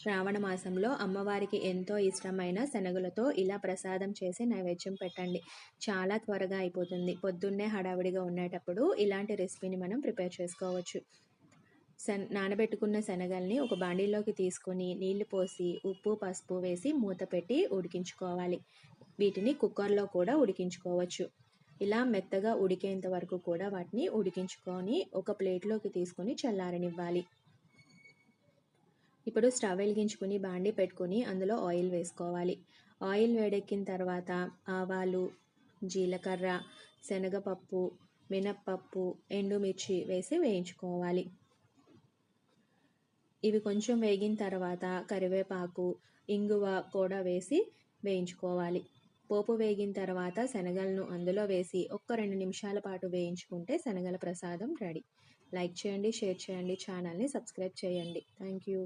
శ్రావణ మాసంలో అమ్మవారికి ఎంతో ఇష్టమైన శనగలతో ఇలా ప్రసాదం చేసి నైవేద్యం పెట్టండి. చాలా త్వరగా అయిపోతుంది. పొద్దున్నే హడావిడిగా ఉండేటప్పుడు ఇలాంటి రెసిపీని మనం ప్రిపేర్ చేసుకోవచ్చు. శన నానబెట్టుకున్న శనగల్ని ఒక బాండీలోకి తీసుకొని నీళ్ళు పోసి ఉప్పు పసుపు వేసి మూత పెట్టి ఉడికించుకోవాలి. వీటిని కుక్కర్లో కూడా ఉడికించుకోవచ్చు. ఇలా మెత్తగా ఉడికేంత వరకు కూడా వాటిని ఉడికించుకొని ఒక ప్లేట్లోకి తీసుకొని చల్లారనివ్వాలి. ఇప్పుడు స్టవ్ వెలిగించుకుని బాండి పెట్టుకుని అందులో ఆయిల్ వేసుకోవాలి. ఆయిల్ వేడెక్కిన తర్వాత ఆవాలు జీలకర్ర శనగపప్పు మినప్పప్పు ఎండుమిర్చి వేసి వేయించుకోవాలి. ఇవి కొంచెం వేగిన తర్వాత కరివేపాకు ఇంగువ కూడా వేసి వేయించుకోవాలి. పోపు వేగిన తర్వాత శనగలను అందులో వేసి ఒక్క రెండు నిమిషాల పాటు వేయించుకుంటే శనగల ప్రసాదం రెడీ. లైక్ చేయండి షేర్ చేయండి ఛానల్ని సబ్స్క్రైబ్ చేయండి. Thank you.